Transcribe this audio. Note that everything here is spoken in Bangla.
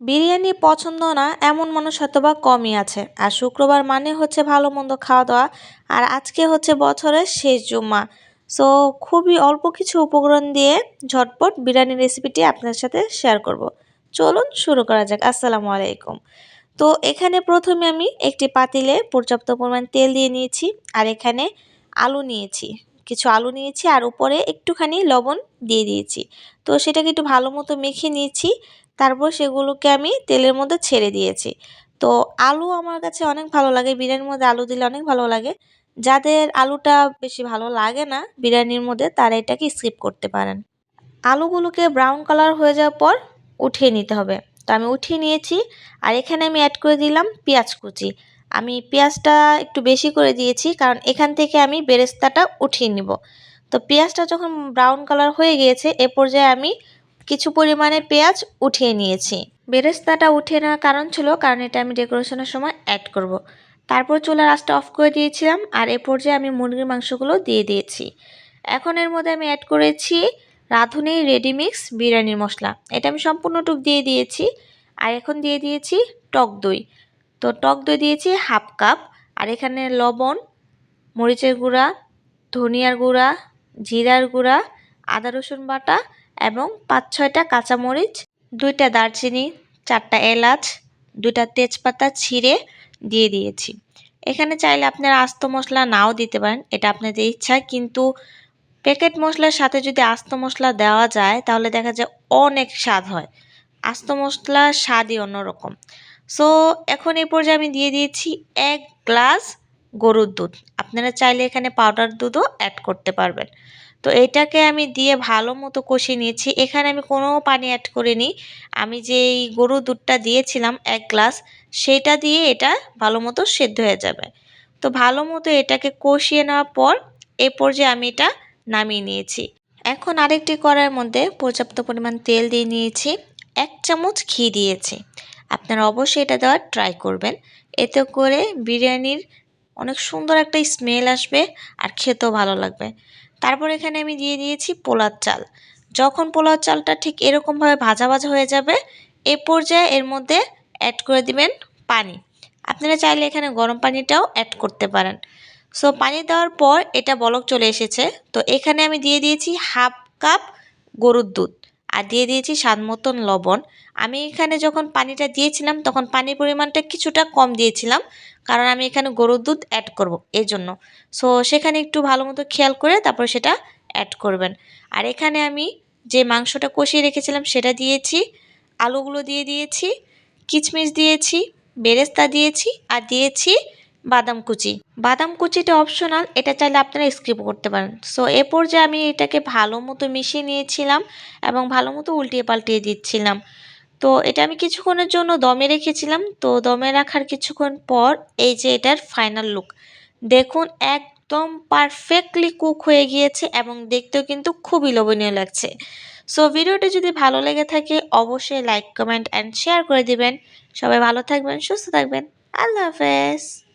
বিরিয়ানি পছন্দ না, এমন মানুষ হয়তো বা কমই আছে। আর শুক্রবার মানে হচ্ছে ভালো মন্দ খাওয়া দাওয়া আর আজকে হচ্ছে বছরের শেষ জুম্মা। সো, খুবই অল্প কিছু উপকরণ দিয়ে ঝটপট বিরিয়ানির রেসিপিটি আপনার সাথে শেয়ার করব। চলুন শুরু করা যাক। আসসালামু আলাইকুম। তো, এখানে প্রথমে আমি একটি পাতিলে পর্যাপ্ত পরিমাণ তেল দিয়ে নিয়েছি, আর এখানে আলু নিয়েছি। কিছু আলু নিয়েছি, আর উপরে একটুখানি লবণ দিয়ে দিয়েছি। তো, সেটাকে একটু ভালো মতো মেখে নিয়েছি তারপর সেগুলোকে আমি তেলের মধ্যে ছেড়ে দিয়েছি। তো আলু আমার কাছে অনেক ভালো লাগে, বিরিয়ানির মধ্যে আলু দিলে অনেক ভালো লাগে। যাদের আলুটা বেশি ভালো লাগে না বিরিয়ানির মধ্যে, তারা এটাকে স্কিপ করতে পারেন। আলুগুলোকে ব্রাউন কালার হয়ে যাওয়ার পর উঠিয়ে নিতে হবে। তো আমি উঠিয়ে নিয়েছি আর এখানে আমি অ্যাড করে দিলাম পেঁয়াজ কুচি। আমি পেঁয়াজটা একটু বেশি করে দিয়েছি কারণ এখান থেকে আমি বেরেস্তাটা উঠিয়ে নিব। তো পেঁয়াজটা যখন ব্রাউন কালার হয়ে গিয়েছে, এ পর্যায়ে আমি কিছু পরিমাণে পেঁয়াজ উঠিয়ে নিয়েছি। বেরেস্তাটা উঠিয়ে নেওয়ার কারণ ছিল, কারণ এটা আমি ডেকোরেশনের সময় অ্যাড করব। তারপর চুলার আঁচটা অফ করে দিয়েছিলাম, আর এ পর্যায়ে আমি মুরগির মাংসগুলো দিয়ে দিয়েছি। এখন এর মধ্যে আমি অ্যাড করেছি রাঁধুনি রেডিমিক্স বিরিয়ানির মশলা। এটা আমি সম্পূর্ণটুক দিয়ে দিয়েছি, আর এখন দিয়ে দিয়েছি টক দই। তো টক দই দিয়েছি হাফ কাপ আর এখানে লবণ, মরিচের গুঁড়া, ধনিয়ার গুঁড়া, জিরার গুঁড়া, আদা রসুন বাটা এবং পাঁচ, ছয়টা কাঁচামরিচ, দুইটা দারচিনি, চারটা এলাচ, দুইটা তেজপাতা ছিঁড়ে দিয়ে দিয়েছি। এখানে চাইলে আপনারা আস্ত মশলা নাও দিতে পারেন, এটা আপনাদের ইচ্ছা, কিন্তু প্যাকেট মশলার সাথে যদি আস্ত মশলা দেওয়া যায়, তাহলে দেখা যায় অনেক স্বাদ হয়। আস্ত মশলার স্বাদই অন্যরকম। সো, এখন এই পর্যায়ে আমি দিয়ে দিয়েছি এক গ্লাস গরুর দুধ। আপনারা চাইলে এখানে পাউডার দুধও অ্যাড করতে পারবেন। তো এটাকে আমি দিয়ে ভালো মতো কষিয়ে নিয়েছি। এখানে আমি কোনো পানি অ্যাড করিনি। আমি যেই গরুর দুধটা দিয়েছিলাম এক গ্লাস, সেটা দিয়ে এটা ভালো মতো সেদ্ধ হয়ে যাবে। তো ভালো মতো এটাকে কষিয়ে নেওয়ার পর এ পর্যায়ে আমি এটা নামিয়ে নিয়েছি। এখন আরেকটি কড়াইয়ের মধ্যে পর্যাপ্ত পরিমাণ তেল দিয়ে নিয়েছি। এক চামচ ঘি দিয়েছি। আপনারা অবশ্যই এটা দেওয়ার ট্রাই করবেন। এতে করে বিরিয়ানির অনেক সুন্দর একটা স্মেল আসবে আর খেতেও ভালো লাগবে। তারপর এখানে আমি দিয়ে দিয়েছি পোলার চাল। যখন পোলার চালটা ঠিক এরকমভাবে ভাজা ভাজা হয়ে যাবে, এ পর্যায়ে এর মধ্যে অ্যাড করে দিবেন পানি। আপনারা চাইলে এখানে গরম পানিটাও অ্যাড করতে পারেন। সো পানি দেওয়ার পর এটা বলক চলে এসেছে। তো, এখানে আমি দিয়ে দিয়েছি হাফ কাপ গরুর দুধ। আর দিয়ে দিয়েছি স্বাদ মতন লবণ। আমি এখানে যখন পানিটা দিয়েছিলাম, তখন পানির পরিমাণটা কিছুটা কম দিয়েছিলাম, কারণ আমি এখানে গরুর দুধ অ্যাড করব এই জন্য সো সেখানে একটু ভালো মতো খেয়াল করে তারপর সেটা অ্যাড করবেন। আর এখানে আমি যে মাংসটা কষিয়ে রেখেছিলাম, সেটা দিয়েছি, আলুগুলো দিয়ে দিয়েছি, কিচমিচ দিয়েছি, বেরেস্তা দিয়েছি, আর দিয়েছি বাদাম কুচি। বাদাম কুচিটা অপশনাল এটা চাইলে আপনারা স্কিপ করতে পারেন। সো এ পর্যায়ে আমি এটাকে ভালো মতো মিশিয়ে নিয়েছিলাম এবং ভালো মতো উল্টিয়ে পাল্টিয়ে দিচ্ছিলাম। তো, এটা আমি কিছুক্ষণের জন্য দমে রেখেছিলাম। তো, দমে রাখার কিছুক্ষণ পর এই যে এটার ফাইনাল লুক দেখুন, একদম পারফেক্টলি কুক হয়ে গিয়েছে এবং দেখতেও কিন্তু খুবই লোভনীয় লাগছে। সো ভিডিওটি যদি ভালো লেগে থাকে, অবশ্যই লাইক কমেন্ট অ্যান্ড শেয়ার করে দিবেন। সবাই ভালো থাকবেন, সুস্থ থাকবেন। আল্লাহ হাফেজ।